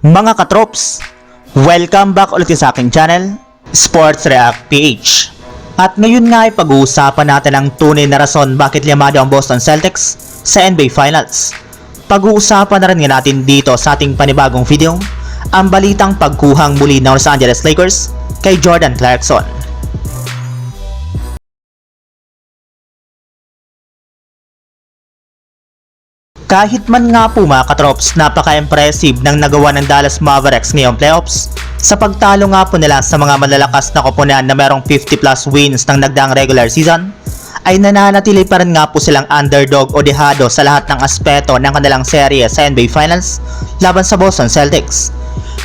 Mga katrops, welcome back ulit sa aking channel, Sports React PH. At ngayon nga ay pag-uusapan natin ang tunay na rason bakit limado ang Boston Celtics sa NBA Finals. Pag-uusapan na rin natin dito sa ating panibagong video, ang balitang pagkuhang muli ng Los Angeles Lakers kay Jordan Clarkson. Kahit man nga po mga katrops, napaka-impressive ng nagawa ng Dallas Mavericks ngayong playoffs sa pagtalo nga po nila sa mga malalakas na koponan na merong 50 plus wins ng nagdaang regular season, ay nananatili pa rin nga po silang underdog o dehado sa lahat ng aspeto ng kanilang serye sa NBA Finals laban sa Boston Celtics.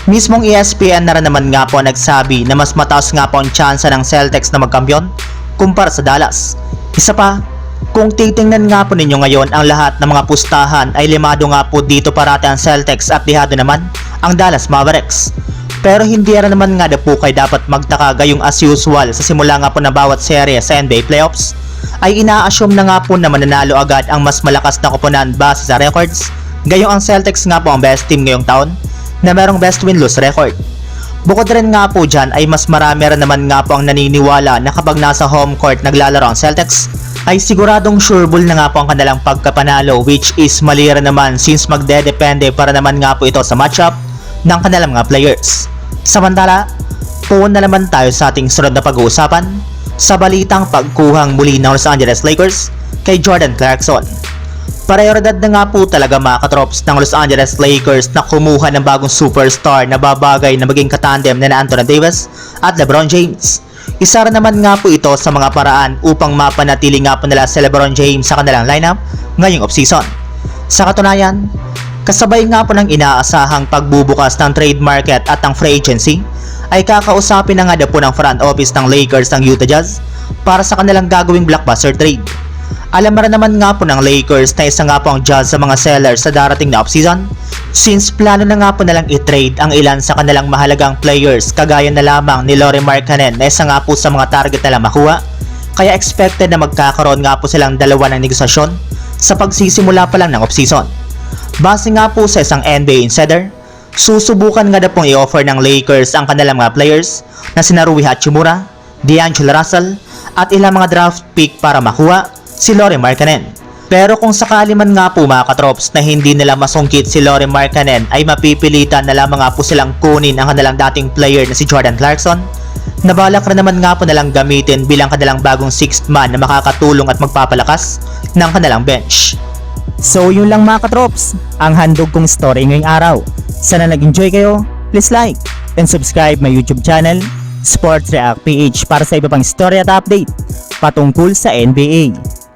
Mismong ESPN na rin naman nga po nagsabi na mas mataas nga po ang tsansa ng Celtics na magkampiyon kumpara sa Dallas. Isa pa, kung titingnan nga po ninyo ngayon ang lahat ng mga pustahan ay limado nga po dito parati ang Celtics at lihado naman ang Dallas Mavericks. Pero hindi rin naman nga na po kayo dapat magtaka gayong as usual sa simula nga po ng bawat serye sa NBA playoffs ay ina-assume na nga po na mananalo agad ang mas malakas na koponan base sa records gayong ang Celtics nga po ang best team ngayong taon na merong best win-lose record. Bukod rin nga po dyan ay mas marami rin naman nga po ang naniniwala na kapag nasa home court naglalaro ang Celtics ay siguradong sureball na nga po ang kanilang pagkapanalo which is mali rin naman since magdedepende para naman nga po ito sa matchup ng kanilang mga players. Samantala, puwan na naman tayo sa ating sunod na pag-uusapan sa balitang pagkuhang muli ng Los Angeles Lakers kay Jordan Clarkson. Prioridad na nga po talaga mga katrops ng Los Angeles Lakers na kumuha ng bagong superstar na babagay na maging katandem na Anthony Davis at LeBron James. Isa rin naman nga po ito sa mga paraan upang mapanatili nga po nila si LeBron James sa kanilang lineup ngayong offseason. Sa katunayan, kasabay nga po ng inaasahang pagbubukas ng trade market at ang free agency, ay kakausapin na nga po ng front office ng Lakers ng Utah Jazz para sa kanilang gagawing blockbuster trade. Alam rin naman nga po ng Lakers na isa nga po ang Jazz sa mga sellers sa darating na offseason. Since plano na nga po nalang i-trade ang ilan sa kanilang mahalagang players kagaya na lamang ni Laurie Markkanen na isa nga po sa mga target nila makuha. Kaya expected na magkakaroon nga po silang dalawa ng negosasyon sa pagsisimula pa lang ng offseason. Base nga po sa isang NBA insider, susubukan nga na pong i-offer ng Lakers ang kanilang mga players na sina Rui Hachimura, D'Angelo Russell at ilang mga draft pick para makuha si Laurie Markkanen. Pero kung sakali man nga po mga katrops na hindi nila masungkit si Laurie Markkanen ay mapipilitan na lamang nga po silang kunin ang kanilang dating player na si Jordan Clarkson Nabalak rin naman nga po nalang gamitin bilang kanilang bagong sixth man na makakatulong at magpapalakas ng kanilang bench. So yun lang mga katrops, ang handog kong story ngayong araw. Sana nag-enjoy kayo, please like and subscribe my YouTube channel, Sports React PH para sa iba pang story at update patungkol sa NBA.